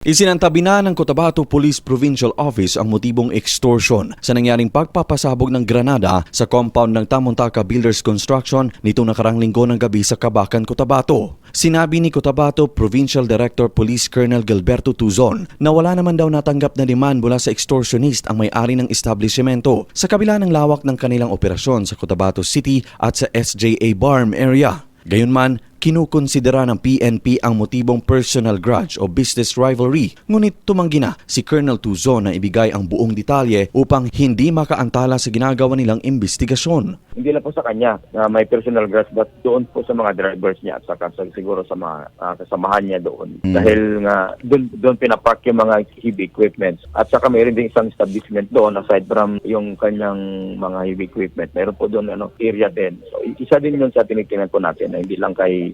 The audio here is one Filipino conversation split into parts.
Isinantabi na ng Cotabato Police Provincial Office ang motibong extortion sa nangyaring pagpapasabog ng granada sa compound ng Tamontaka Builders Construction nito nakarang linggo ng gabi sa Kabakan, Cotabato. Sinabi ni Cotabato Provincial Director Police Colonel Gilberto Tuzon na wala naman daw natanggap na demand mula sa extortionist ang may-ari ng establishmento sa kabila ng lawak ng kanilang operasyon sa Cotabato City at sa SJA Barm area. Gayunman, kinukonsidera ng PNP ang motibong personal grudge o business rivalry. Ngunit tumanggi na si Colonel Tuzon na ibigay ang buong detalye upang hindi makaantala sa ginagawa nilang investigasyon. hindi lang po sa kanya na may personal grudge but doon po sa mga drivers niya at saka sa, siguro sa mga ah, kasamahan niya doon. Mm. Dahil nga doon, doon pinapark yung mga heavy equipments. At saka mayroon din isang establishment doon aside from yung kanyang mga heavy equipment. Mayroon po doon ano, area din. So isa din yun sa tinitingnan po natin na hindi lang kay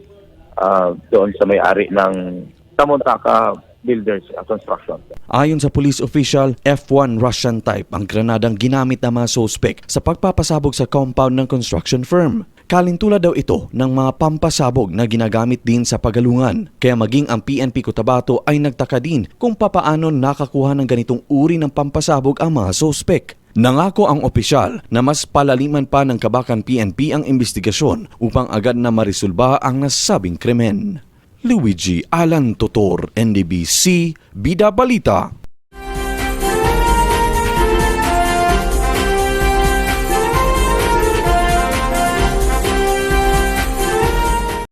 ah, doon sa may-ari ng Tamontaka Builders Construction. Ayon sa police official, F1 Russian type ang granadang ginamit ng mga sospek sa pagpapasabog sa compound ng construction firm. Kalintula daw ito ng mga pampasabog na ginagamit din sa pagalungan. Kaya maging ang PNP Cotabato ay nagtaka din kung papaano nakakuha ng ganitong uri ng pampasabog ang mga sospek. Nangako ang opisyal na mas palaliman pa ng Kabakan PNP ang investigasyon upang agad na marisulba ang nasabing krimen. Luigi Alan Totor, NDBC, Bida Balita.